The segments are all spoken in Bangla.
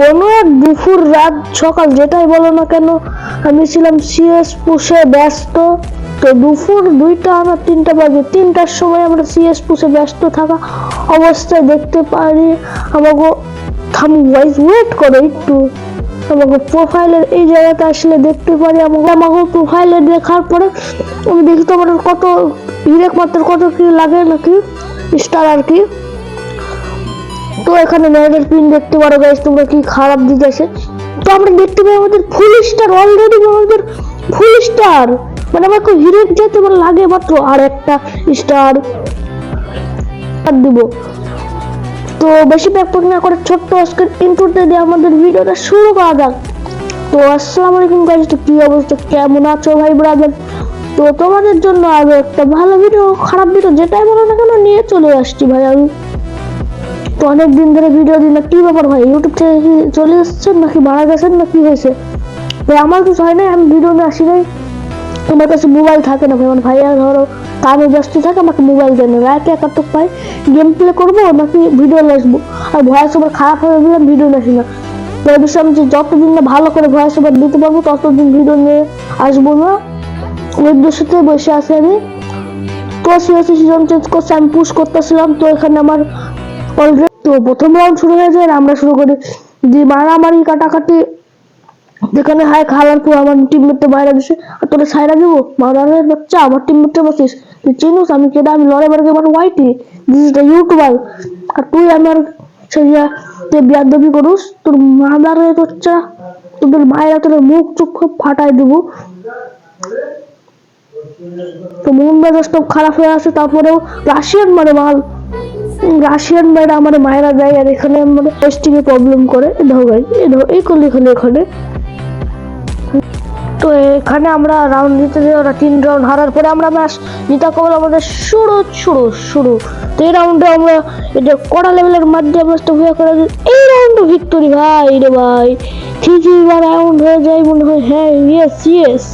কোনো এক দুপুর রাত সকাল যেটাই বলো না কেন, আমি ছিলাম সিএস পুষে ব্যস্ত। তো দুপুর দুইটা না তিনটা বাজে, তিনটার সময় আমরা সিএস পুষে ব্যস্ত থাকা অবস্থায় দেখতে পারি। আমাকে থাম ওয়াইজ ওয়েট করো একটু। আমাকে প্রোফাইলের এই জায়গাতে আসলে দেখতে পারি আমাকে আমাকে প্রোফাইলে দেখার পরে আমি দেখি তোমার কত হিরেক মাত্র কত কি লাগে নাকি? স্টার আর কি। তো এখানে ম্যাগের পিন দেখতে পারো গাইস তোমরা কি খারাপ দিকে আছে? তো আমরা দেখতে পাই আমাদের ফুল স্টার অলরেডি আমাদের ফুল স্টার মানে আমার খুব হিরেক যেতে আমার লাগে মাত্র আর একটা স্টার দিব। তো বেশি না করে ছোট্ট আজকের ইন্ট্রোতে দিয়ে আমাদের ভিডিওটা শুরু করা যাক। তো আসসালামু আলাইকুম তো অবস্থা? কেমন আছো ভাই ব্রাদার তো তোমাদের জন্য আরও একটা ভালো ভিডিও খারাপ ভিডিও যেটাই বলো না কেন, নিয়ে চলে আসছি ভাই আমি। তো অনেক দিন ধরে ভিডিও দিন না, কি ব্যাপার ভাই? ইউটিউব থেকে কি চলে এসেছেন নাকি মারা গেছেন না কি হয়েছে? ভাই, আমার কিছু হয় নাই, আমি ভিডিও নিয়ে আসি নাই। তোমার কাছে মোবাইল থাকে না ভাই, আমার ভাইয়া ধরো কামে ব্যস্ত থাকে, আমাকে মোবাইল দেয় না। রাত একাত্তর পাই গেম প্লে করব নাকি ভিডিও আসব? আর ভয়েস ওভার খারাপ হয়ে গেলে ভিডিও আসি না। তো এই বিষয়ে আমি যে যতদিন না ভালো করে ভয়েস ওভার দিতে পারব, ততদিন ভিডিও নিয়ে আসব না। ওই উদ্দেশ্যতে বসে আছি আমি। তো সিএসি সিজন চেঞ্জ করছে, আমি পুশ করতেছিলাম, তো এখানে আমার অলরেডি তো প্রথম রাউন্ড শুরু হয়ে যায়, আমরা শুরু করি। যে মারামারি, কাটাকাটি, যেখানে খাবার পর আমার বাইরে আর তোরা সাইরা বাচ্চা, আমার বসিস। তুই আমি আমি বেড়ে আমার YT this is the YouTuber আর তুই আমার তে বিয়াদবি করুস, তোর মাদারে বাচ্চা, তোদের মায়েরা তোর মুখ, চুখ ফাটাই দিব। তো মন মেজাজ খারাপ হয়ে আছে, তারপরেও রাশিয়ান মানে মাল। রাশিয়ান মেয়েরা আমার মায়েরা যায় আর এখানে আমাদের টেস্টিং এ প্রবলেম করে। গাই এই করলে এখানে এখানে তো এখানে আমরা রাউন্ড দিতে দিই ওরা তিন রাউন্ড হারার পরে আমরা ম্যাচ জিতা কবল আমাদের শুরু শুরু শুরু। তো এই রাউন্ডে আমরা এটা কড়া লেভেলের মাধ্যমে হয়ে করে। এই রাউন্ডে ভিক্টোরি ভাই রে ভাই। থ্রি থ্রি রাউন্ড হয়ে যায় মনে হয় হ্যাঁ ইয়েস ইয়েস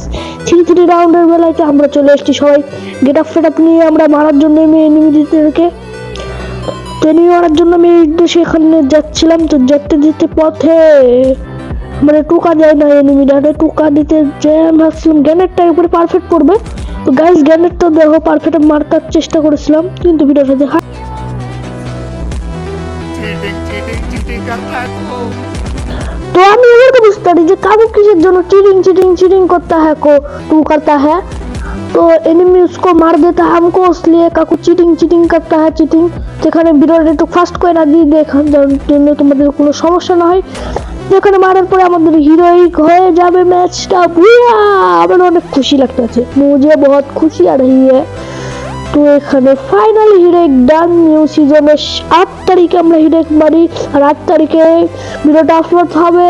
থ্রি থ্রি রাউন্ডের বেলায় আমরা চলে এসেছি সবাই। গেট আপ ফেট আপ নিয়ে আমরা মারার জন্য আমি এনিমিদেরকে ট্রেনিং করার জন্য আমি উদ্দেশ্যে এখানে যাচ্ছিলাম? তো যেতে যেতে পথে মানে টোকা যায় না টোকা দিতে ভাবছিলাম গ্যানেটটা একবারে পারফেক্ট করবে তো গ্যানেটটা দেখো পারফেক্ট মারতার চেষ্টা করেছিলাম, কিন্তু ভিডিওটা দেখা তো আমি ये বুঝতে পারি যে रही जो জন্য किसी दोनों चीटिंग করতে হ্যাঁ কো है হ্যাঁ। तो एनिमी उसको मार देता है हमको इसलिए काकू चिटिंग चिटिंग करता है चिटिंग যেখানে ভিডিওটা একটু ফাস্ট করে না দিয়ে দেখার জন্য তোমাদের কোনো সমস্যা না হয় যেখানে মারার পরে আমাদের হিরোইক হয়ে যাবে ম্যাচটা বুয়া আমার অনেক খুশি লাগতেছে মুঝে বহুত খুশি আর रही है তো এখানে ফাইনালি হিরেক ডান নিউ সিজনের আট তারিখে আমরা হিরেক মারি আর আট তারিখে ভিডিওটা আপলোড হবে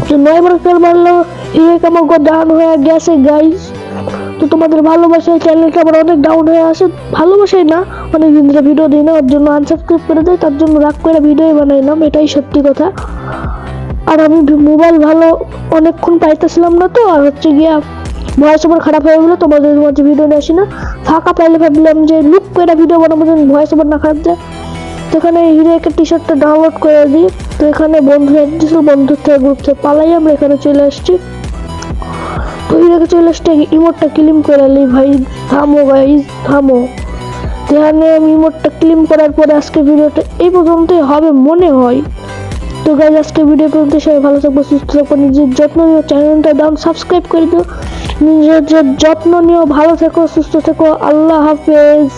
তো নয় মার্কের মারলেও হিরেক আমার ডাউন হয়ে গেছে গাইজ তো তোমাদের ভালোবাসায় চ্যানেলটা আমার অনেক ডাউন হয়ে আসে। ভালোবাসাই না অনেক দিন ধরে ভিডিও দিই না, ওর জন্য আনসাবস্ক্রাইব করে দেয়, তার জন্য রাগ করে ভিডিও বানাইলাম, এটাই সত্যি কথা। আর আমি মোবাইল ভালো অনেকক্ষণ পাইতেছিলাম না তো, আর হচ্ছে গিয়া ভয়েস ওভার খারাপ হয়ে গেলো, তোমাদের মাঝে ভিডিও নিয়ে আসি না। ফাঁকা পাইলে ভাবলাম যে লুক করে ভিডিও বানাবো যেন ভয়েস ওভার না খারাপ যায়। তো এখানে হিরেকের টি শার্টটা ডাউনলোড করে দিই। তো এখানে বন্ধু অ্যাড বন্ধুর থেকে গ্রুপ থেকে পালাই, আমরা এখানে চলে আসছি। তো দেখে চলে আসতে ইমোটটা ক্লিম করে নিই ভাই, থামো ভাই, থামো। তো এখানে আমি ইমোটটা ক্লিম করার পরে আজকে ভিডিওটা এই পর্যন্তই হবে মনে হয়। তো গাইজ আজকে ভিডিও পর্যন্ত সবাই ভালো থাকব, সুস্থ থাকব, নিজের যত্ন নিও চ্যানেলটা দাম সাবস্ক্রাইব করে দিও। নিজের যত্ন নিও, ভালো থেকো, সুস্থ থেকো, আল্লাহ হাফেজ।